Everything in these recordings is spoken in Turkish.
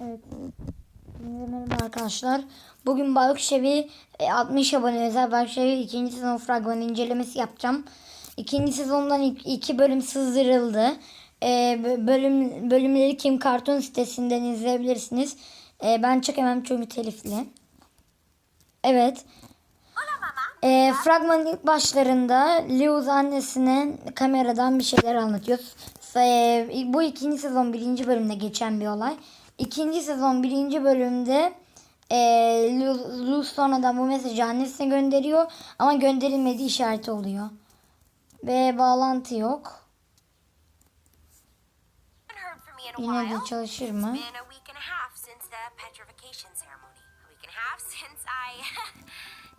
Evet. Merhaba arkadaşlar. Bugün Balık Şevi e, 60 abone özel Balık Şevi 2. sezon fragmanı incelemesi yapacağım. İkinci sezondan ik- iki bölüm sızdırıldı. E, bö- bölüm bölümleri Kim Karton sitesinden izleyebilirsiniz. E, ben çekemem çünkü telifli. Evet. E, fragmanın ilk başlarında Lewis annesine kameradan bir şeyler anlatıyor. E, bu ikinci sezon birinci bölümde geçen bir olay. İkinci sezon birinci bölümde e, Lewis sonradan bu mesajı annesine gönderiyor. Ama gönderilmediği işareti oluyor. Ve bağlantı yok. Yine de çalışır mı?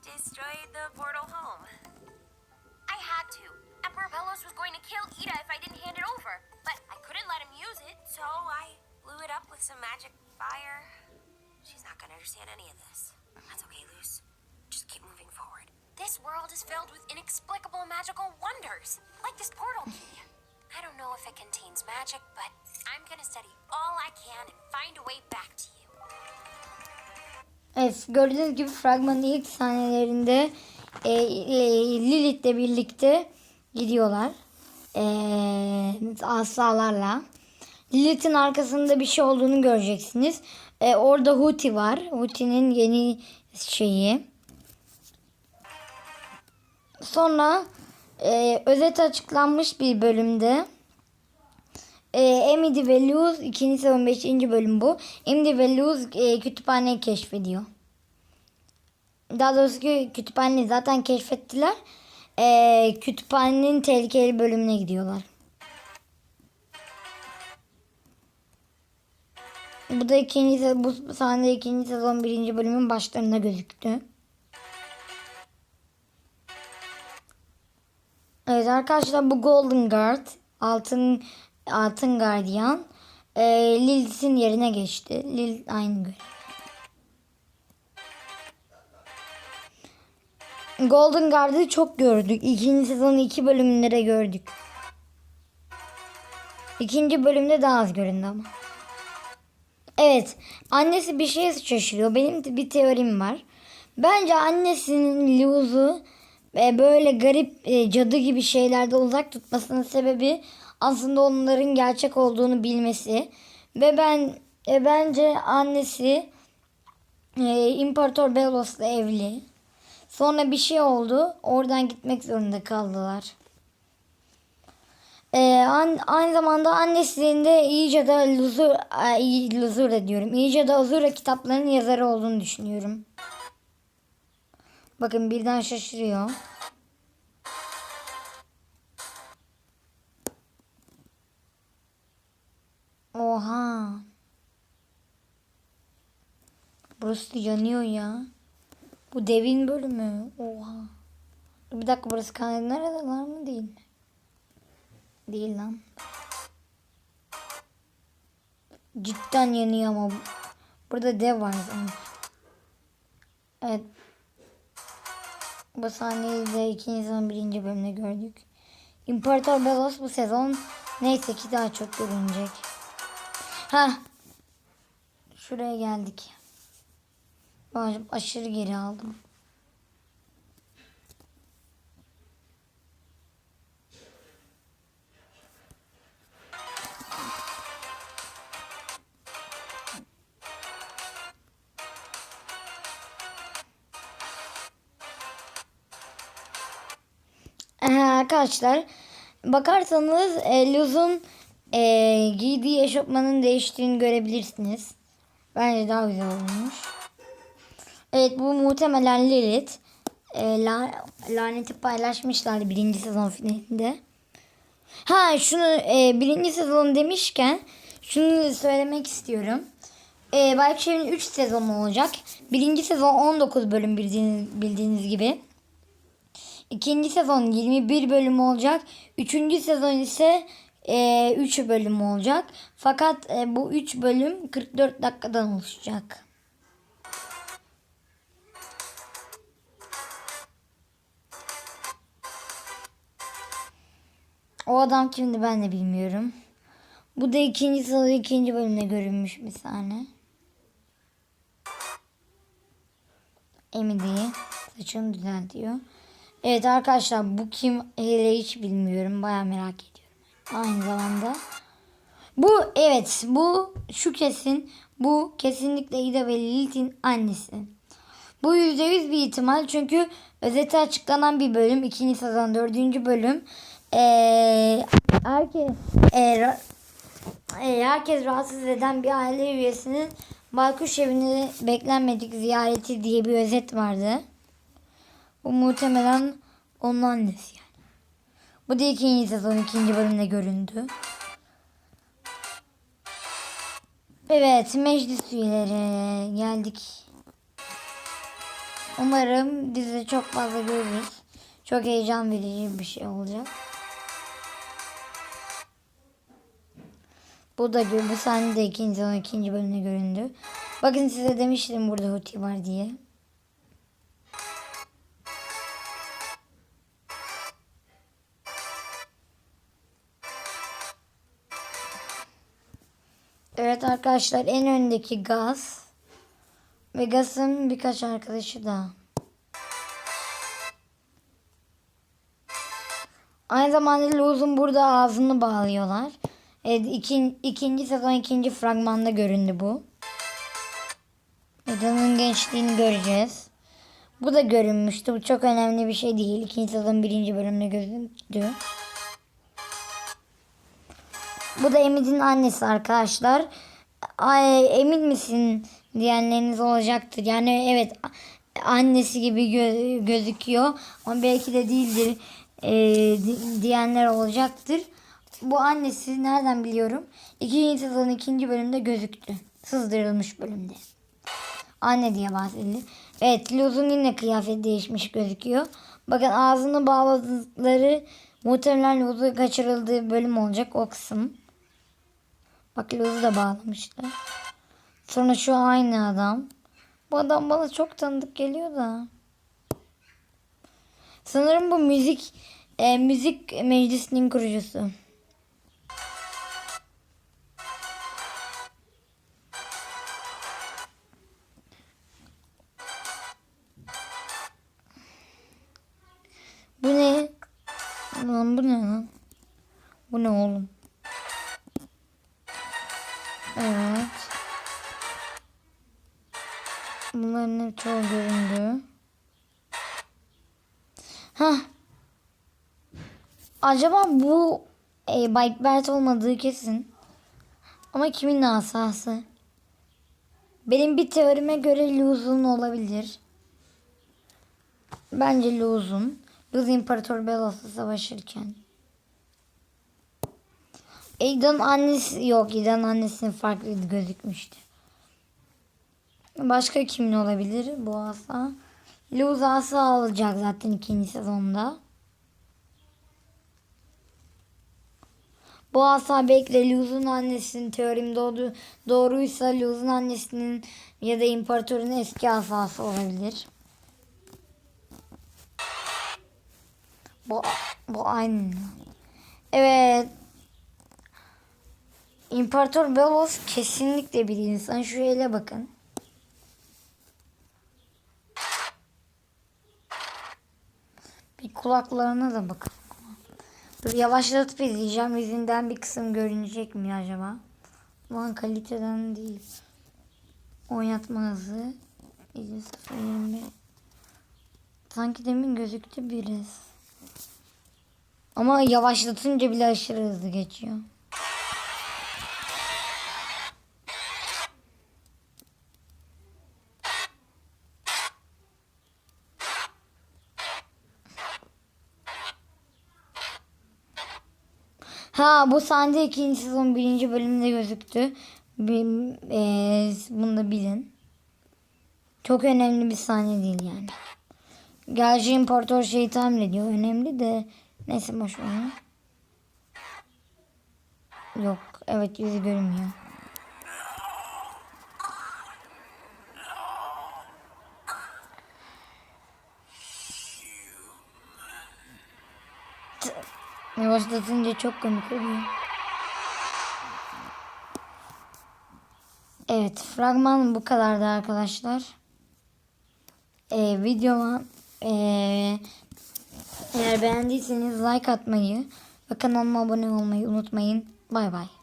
Destroyed understand any of this. That's okay, Luce. Just keep moving forward. This world is filled with inexplicable magical wonders, like this portal key. I don't know if it contains magic, but I'm gonna study all I can and find a way back to you. Evet gördüğünüz gibi fragmanın ilk sahnelerinde e, e, Lilith'le birlikte gidiyorlar. E, asalarla. Lilith'in arkasında bir şey olduğunu göreceksiniz. E, orada Huti var. Huti'nin yeni şeyi. Sonra e, özet açıklanmış bir bölümde e, Emily ve Luz 2. sezon 5. bölüm bu. Emily ve Luz e, kütüphaneyi keşfediyor. Daha doğrusu ki kütüphaneyi zaten keşfettiler. E, kütüphanenin tehlikeli bölümüne gidiyorlar. Bu da ikinci bu sahne ikinci sezon birinci bölümün başlarında gözüktü. Evet arkadaşlar bu Golden Guard altın altın gardiyan e, Lilith'in yerine geçti. Lilith aynı görev. Golden Guard'ı çok gördük. İkinci sezonun iki bölümünde de gördük. İkinci bölümde daha az göründü ama. Evet. Annesi bir şeye şaşırıyor. Benim bir teorim var. Bence annesinin Luz'u e, böyle garip e, cadı gibi şeylerde uzak tutmasının sebebi aslında onların gerçek olduğunu bilmesi. Ve ben e, bence annesi e, İmparator Belos'la evli. Sonra bir şey oldu. Oradan gitmek zorunda kaldılar. Ee, an- aynı zamanda annesinin de iyice da Luzur, ay, Luzur da diyorum. İyice de Azura kitaplarının yazarı olduğunu düşünüyorum. Bakın birden şaşırıyor. Oha. Burası yanıyor ya. Bu devin bölümü. Oha. Bir dakika burası kan neredeler mı değil mi? Değil lan. Cidden yanıyor ama. Burada dev var sanki. Evet. Bu sahneyi de ikinci sezon birinci bölümde gördük. İmparator Belos bu sezon neyse ki daha çok görünecek. Ha. Şuraya geldik. Aşırı geri aldım. Arkadaşlar bakarsanız e, Luz'un e, giydiği eşofmanın değiştiğini görebilirsiniz. Bence daha güzel olmuş. Evet bu muhtemelen Lilith. E, la, laneti paylaşmışlar birinci sezon finalinde. Ha şunu e, birinci sezon demişken şunu söylemek istiyorum. E, Bayşev'in 3 sezonu olacak. Birinci sezon 19 bölüm bildiğiniz, bildiğiniz gibi. İkinci sezon 21 bölüm olacak. Üçüncü sezon ise e, 3 bölüm olacak. Fakat e, bu 3 bölüm 44 dakikadan oluşacak. O adam kimdi ben de bilmiyorum. Bu da ikinci sezon ikinci bölümde görünmüş bir sahne. Emi diye saçını düzeltiyor. Evet arkadaşlar bu kim hele hiç bilmiyorum. Baya merak ediyorum. Aynı zamanda. Bu evet bu şu kesin. Bu kesinlikle Ida ve Lilith'in annesi. Bu yüzde yüz bir ihtimal çünkü özeti açıklanan bir bölüm. ikinci sezon dördüncü bölüm. Ee, herkes, ra- ee, herkes rahatsız eden bir aile üyesinin Baykuş evine beklenmedik ziyareti diye bir özet vardı. Bu muhtemelen onun annesi yani. Bu da ikinci sezon ikinci bölümde göründü. Evet meclis üyeleri geldik. Umarım dizi çok fazla görürüz. Çok heyecan verici bir şey olacak. Bu da bu sahne de ikinci ikinci bölümde göründü. Bakın size demiştim burada Huti var diye. Evet arkadaşlar en öndeki Gaz. Ve Gaz'ın birkaç arkadaşı da. Aynı zamanda Luz'un burada ağzını bağlıyorlar. Evet, ikin, ikinci sezon ikinci fragmanda göründü bu. Edan'ın gençliğini göreceğiz. Bu da görünmüştü. Bu çok önemli bir şey değil. İkinci sezon birinci bölümde gözüktü. Bu da Emid'in annesi arkadaşlar. Ay, emin misin diyenleriniz olacaktır. Yani evet annesi gibi gö- gözüküyor ama belki de değildir e, di- diyenler olacaktır. Bu annesi nereden biliyorum? İkinci sezon ikinci bölümde gözüktü. Sızdırılmış bölümde. Anne diye bahsedildi. Evet Luz'un yine kıyafet değişmiş gözüküyor. Bakın ağzını bağladıkları muhtemelen Luz'u kaçırıldığı bölüm olacak o kısım. Bak Luz'u da bağlamışlar. Sonra şu aynı adam. Bu adam bana çok tanıdık geliyor da. Sanırım bu müzik e, müzik meclisinin kurucusu. Bu ne? Lan bu ne lan? Bu ne oğlum? Evet. Bunların hep çoğu göründü. Hah. Acaba bu e, Belt olmadığı kesin. Ama kimin asası? Benim bir teorime göre Luz'un olabilir. Bence Luz'un. Luz İmparator Belos'la savaşırken. Aidan annesi yok. Aidan annesinin farklı gözükmüştü. Başka kimin olabilir bu asa? Luz asa alacak zaten ikinci sezonda. Bu asa belki de Luz'un annesinin teorim doğru, doğruysa Luz'un annesinin ya da imparatorun eski asası olabilir. Bu, bu aynı. Evet. İmparator Belos kesinlikle bir insan. Şu ele bakın. Bir kulaklarına da bakın. Dur yavaşlatıp izleyeceğim. Yüzünden bir kısım görünecek mi acaba? Ulan kaliteden değil. Oynatma hızı. 25. Sanki demin gözüktü biraz. Ama yavaşlatınca bile aşırı hızlı geçiyor. Ha bu sahne ikinci sezon birinci bölümde gözüktü. Bir, e, bunu da bilin. Çok önemli bir sahne değil yani. Gerçi imparator şeyi tahmin ediyor. Önemli de neyse boş ver. Yok. Evet yüzü görünmüyor. Yavaşlatınca çok komik oluyor. Evet fragman bu kadardı arkadaşlar. e, videoma e, eğer beğendiyseniz like atmayı ve kanalıma abone olmayı unutmayın. Bay bay.